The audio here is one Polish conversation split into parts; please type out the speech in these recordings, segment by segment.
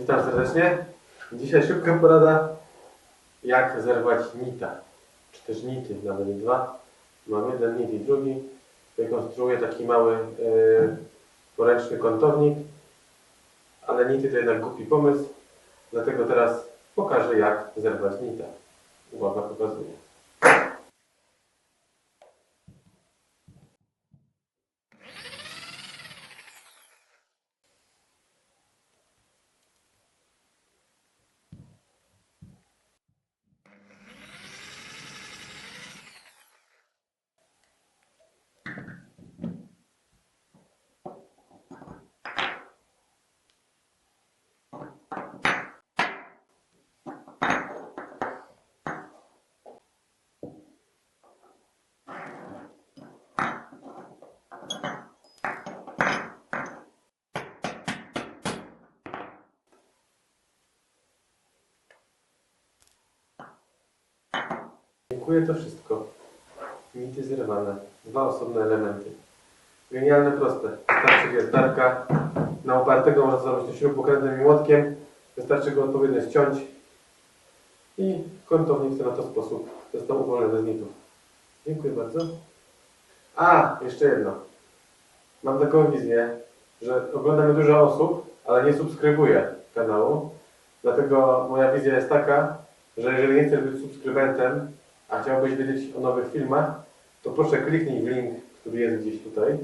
Witam serdecznie. Dzisiaj szybka porada, jak zerwać nita, czy też nity, nawet dwa. Mam jeden nit i drugi. Wykonstruuję taki mały yy, poręczny kątownik, ale nity to jednak głupi pomysł, dlatego teraz pokażę, jak zerwać nita. Dziękuję, to wszystko. Nity zerwane. Dwa osobne elementy. Genialne, proste. Wystarczy wiertarka. Na opartego można zrobić to śrub pokrętnym i młotkiem. Wystarczy go odpowiednio ściąć. I kątownik w ten oto sposób został uwolniony z nitów. Dziękuję bardzo. A, jeszcze jedno. Mam taką wizję, że ogląda mnie dużo osób, ale nie subskrybuje kanału. Dlatego moja wizja jest taka, że jeżeli nie chcesz być subskrybentem, a chciałbyś wiedzieć o nowych filmach, to proszę kliknij w link, który jest gdzieś tutaj.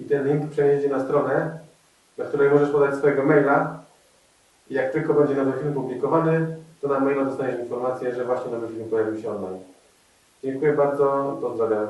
I ten link przeniesie na stronę, na której możesz podać swojego maila. I jak tylko będzie nowy film publikowany, to na maila dostaniesz informację, że właśnie nowy film pojawił się online. Dziękuję bardzo, pozdrawiam.